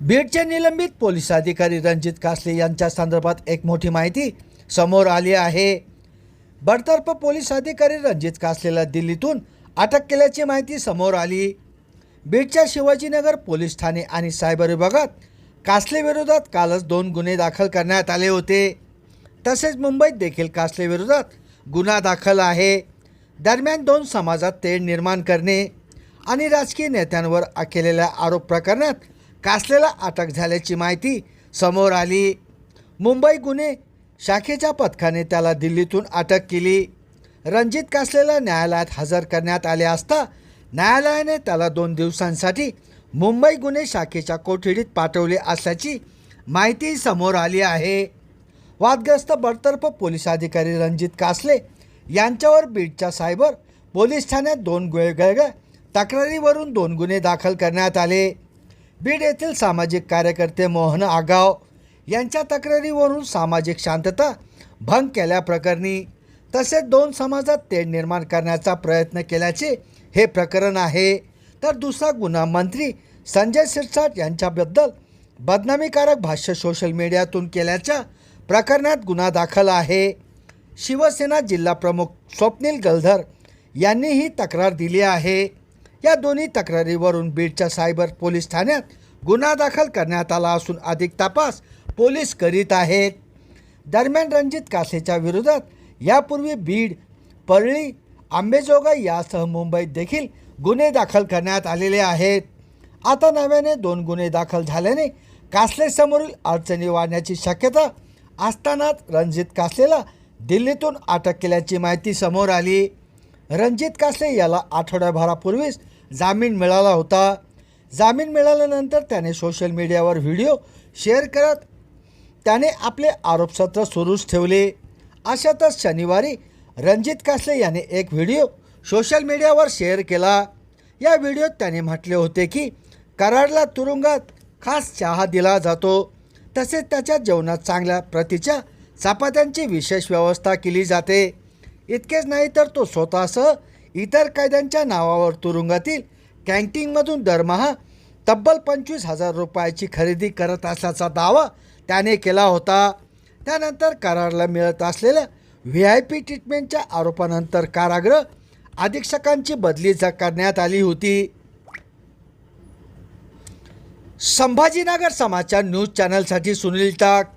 बीडचे निलंबित पोलीस अधिकारी रणजित कासले यांच्या संदर्भात एक मोठी माहिती समोर आली आहे. बडतर्फ पोलीस अधिकारी रणजित कासलेला दिल्लीतून अटक केल्याची माहिती समोर आली. बीडच्या शिवाजीनगर पोलीस ठाणे आणि सायबर विभागात कासले विरोधात कालच दोन गुन्हे दाखल करण्यात आले होते. तसेच मुंबईत देखील कासले विरोधात गुन्हा दाखल आहे. दरम्यान दोन समाजात तेढ निर्माण करणे आणि राजकीय नेत्यांवर केलेल्या आरोप प्रकरणात कासलेला अटक झाल्याची माहिती समोर आली. मुंबई गुन्हे शाखेच्या पथकाने त्याला दिल्लीतून अटक केली. रणजित कासलेला न्यायालयात हजर करण्यात आले असता न्यायालयाने त्याला दोन दिवसांसाठी मुंबई गुन्हे शाखेच्या कोठडीत पाठवले असल्याची माहिती समोर आली आहे. वादग्रस्त बडतर्फ पोलीस अधिकारी रणजित कासले यांच्यावर बीडच्या सायबर पोलीस ठाण्यात दोन वेगवेगळ्या तक्रारीवरून दोन गुन्हे दाखल करण्यात आले. बीड येथील सामाजिक कार्यकर्ते मोहन आगाव यांच्या तक्रारीवरून सामाजिक शांतता भंग केल्याप्रकरणी तसेच दोन समाजात तेढ निर्माण करण्याचा प्रयत्न केल्याचे हे प्रकरण आहे. तर दुसरा गुन्हा मंत्री संजय सिरसाट यांच्याबद्दल बदनामीकारक भाष्य सोशल मीडियातून केल्याच्या प्रकरणात गुन्हा दाखल आहे. शिवसेना जिल्हा प्रमुख स्वप्नील गलधर यांनी ही तक्रार दिली आहे. या दोन्ही तक्रारीवरून बीडच्या सायबर पोलीस ठाण्यात गुन्हा दाखल करण्यात आला असून अधिक तपास पोलीस करीत आहेत. दरम्यान रणजित कासेच्या विरोधात यापूर्वी बीड परळी आंबेजोगाई यासह मुंबईत देखील गुन्हे दाखल करण्यात आलेले आहेत. आता नव्याने दोन गुन्हे दाखल झाल्याने कासलेसमोरील अडचणी वाढण्याची शक्यता असतानाच रणजित कासलेला दिल्लीतून अटक केल्याची माहिती समोर आली. रणजित कासले याला आठवड्याभरापूर्वीच जामीन मिळाला होता. जामीन मिळाल्यानंतर त्याने सोशल मीडियावर व्हिडिओ शेअर करत त्याने आपले आरोपसत्र सुरूच ठेवले. अशातच शनिवारी रणजित कासले याने एक व्हिडिओ सोशल मीडियावर शेअर केला. या व्हिडिओत त्याने म्हटले होते की कराडला तुरुंगात खास चहा दिला जातो. तसेच त्याच्या जेवणात चांगल्या प्रतीच्या चपात्यांची विशेष व्यवस्था केली जाते. इतकेच नाही तर तो स्वतःसह इतर कैद्यांच्या नावावर तुरुंगातील कॅन्टीनमधून दरमहा तब्बल पंचवीस हजार रुपयाची खरेदी करत असल्याचा दावा त्याने केला होता. त्यानंतर करारला मिळत असलेल्या व्ही आय पी ट्रीटमेंटच्या आरोपानंतर कारागृह अधीक्षकांची बदली करण्यात आली होती. संभाजीनगर समाचार न्यूज चॅनलसाठी सुनील टाक.